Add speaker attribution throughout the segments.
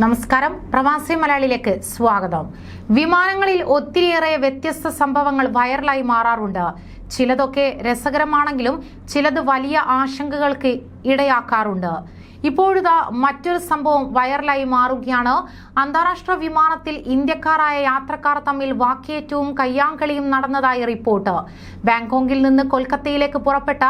Speaker 1: നമസ്കാരം. പ്രവാസി മലയാളിയിലേക്ക് സ്വാഗതം. വിമാനങ്ങളിൽ ഒത്തിരിയേറെ വ്യത്യസ്ത സംഭവങ്ങൾ വൈറലായി മാറാറുണ്ട്. ചിലതൊക്കെ രസകരമാണെങ്കിലും ചിലത് വലിയ ആശങ്കകൾക്ക് ഇടയാക്കാറുണ്ട്. ഇപ്പോഴിതാ മറ്റൊരു സംഭവം വൈറലായി മാറുകയാണ്. അന്താരാഷ്ട്ര വിമാനത്തിൽ ഇന്ത്യക്കാരായ യാത്രക്കാർ തമ്മിൽ വാക്കേറ്റവും കയ്യാങ്കളിയും നടന്നതായി റിപ്പോർട്ട്. ബാങ്കോക്കിൽ നിന്ന് കൊൽക്കത്തയിലേക്ക് പുറപ്പെട്ട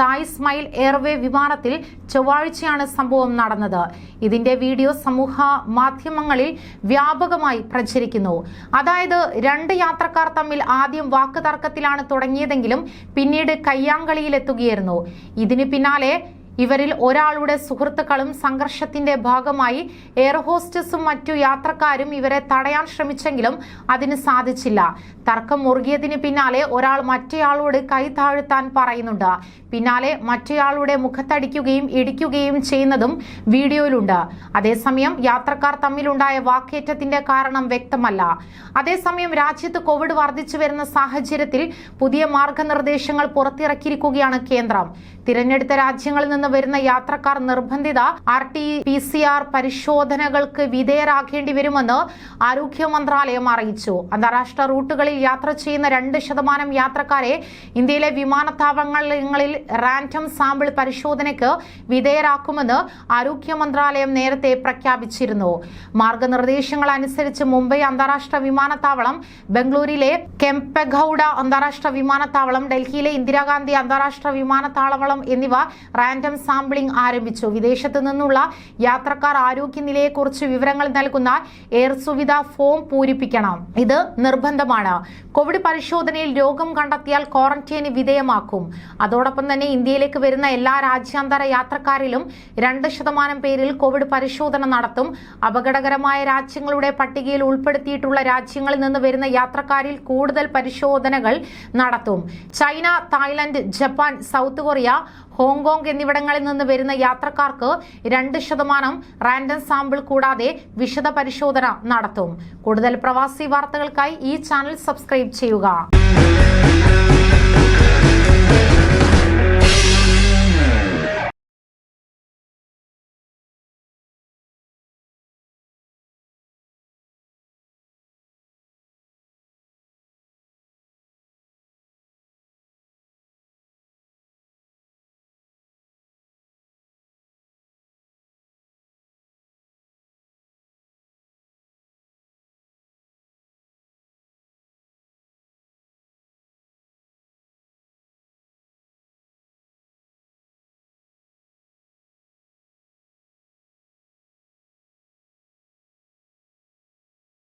Speaker 1: തായ് സ്മൈൽ എയർവേ വിമാനത്തിൽ ചൊവ്വാഴ്ചയാണ് സംഭവം നടന്നത്. ഇതിന്റെ വീഡിയോ സമൂഹ മാധ്യമങ്ങളിൽ വ്യാപകമായി പ്രചരിക്കുന്നു. അതായത് രണ്ട് യാത്രക്കാർ തമ്മിൽ ആദ്യം വാക്കുതർക്കത്തിലാണ് തുടങ്ങിയതെങ്കിലും പിന്നീട് കയ്യാങ്കളിയിലെത്തുകയായിരുന്നു. ഇതിന് പിന്നാലെ ഇവരിൽ ഒരാളുടെ സുഹൃത്തുക്കളും സംഘർഷത്തിന്റെ ഭാഗമായി എയർ ഹോസ്റ്റസും മറ്റു യാത്രക്കാരും ഇവരെ തടയാൻ ശ്രമിച്ചെങ്കിലും അതിന് സാധിച്ചില്ല. തർക്കം മുറുകിയതിന് പിന്നാലെ ഒരാൾ മറ്റേയാളോട് കൈ താഴ്ത്താൻ പറയുന്നുണ്ട്. പിന്നാലെ മറ്റേയാളുടെ മുഖത്തടിക്കുകയും ഇടിക്കുകയും ചെയ്യുന്നതും വീഡിയോയിലുണ്ട്. അതേസമയം യാത്രക്കാർ തമ്മിലുണ്ടായ വാക്കേറ്റത്തിന്റെ കാരണം വ്യക്തമല്ല. അതേസമയം രാജ്യത്ത് കോവിഡ് വർദ്ധിച്ചു വരുന്ന സാഹചര്യത്തിൽ പുതിയ മാർഗനിർദ്ദേശങ്ങൾ പുറത്തിറക്കിയിരിക്കുകയാണ് കേന്ദ്രം. തിരഞ്ഞെടുത്ത രാജ്യങ്ങളിൽ നിന്ന് വരുന്ന യാത്രക്കാർ നിർബന്ധിത R T P C R പരിശോധനകൾക്ക് വിധേയരാക്കേണ്ടി വരുമെന്ന് ആരോഗ്യ മന്ത്രാലയം അറിയിച്ചു. അന്താരാഷ്ട്ര റൂട്ടുകളിൽ യാത്ര ചെയ്യുന്ന രണ്ട് ശതമാനം യാത്രക്കാരെ ഇന്ത്യയിലെ വിമാനത്താവളങ്ങളിൽ റാൻഡം സാമ്പിൾ പരിശോധനയ്ക്ക് വിധേയരാക്കുമെന്ന് ആരോഗ്യ മന്ത്രാലയം നേരത്തെ പ്രഖ്യാപിച്ചിരുന്നു. മാർഗനിർദ്ദേശങ്ങൾ അനുസരിച്ച് മുംബൈ അന്താരാഷ്ട്ര വിമാനത്താവളം ബംഗളൂരിലെ കെംപെഗൌഡ അന്താരാഷ്ട്ര വിമാനത്താവളം ഡൽഹിയിലെ ഇന്ദിരാഗാന്ധി അന്താരാഷ്ട്ര വിമാനത്താവളം എന്നിവ റാൻഡം സാമ്പിളിംഗ് ആരംഭിച്ചു. വിദേശത്ത് നിന്നുള്ള യാത്രക്കാർ ആരോഗ്യനിലയെക്കുറിച്ച് വിവരങ്ങൾ നൽകുന്ന എയർ സുവിധ ഫോം പൂരിപ്പിക്കണം. ഇത് നിർബന്ധമാണ്. കോവിഡ് പരിശോധനയിൽ രോഗം കണ്ടെത്തിയാൽ ക്വാറന്റൈന് വിധേയമാക്കും. അതോടൊപ്പം തന്നെ ഇന്ത്യയിലേക്ക് വരുന്ന എല്ലാ രാജ്യാന്തര യാത്രക്കാരിലും രണ്ട് ശതമാനം പേരിൽ കോവിഡ് പരിശോധന നടത്തും. അപകടകരമായ രാജ്യങ്ങളുടെ പട്ടികയിൽ ഉൾപ്പെടുത്തിയിട്ടുള്ള രാജ്യങ്ങളിൽ നിന്ന് വരുന്ന യാത്രക്കാരിൽ കൂടുതൽ പരിശോധനകൾ നടത്തും. China Thailand Japan South Korea Hong Kong എന്നിവിടങ്ങളിൽ നിന്ന് വരുന്ന യാത്രക്കാർക്ക് രണ്ട് ശതമാനം റാൻഡം സാമ്പിൾ കൂടാതെ വിശദ പരിശോധന നടത്തും. കൂടുതൽ പ്രവാസി വാർത്തകൾക്കായി ഈ ചാനൽ സബ്സ്ക്രൈബ് ചെയ്യുക.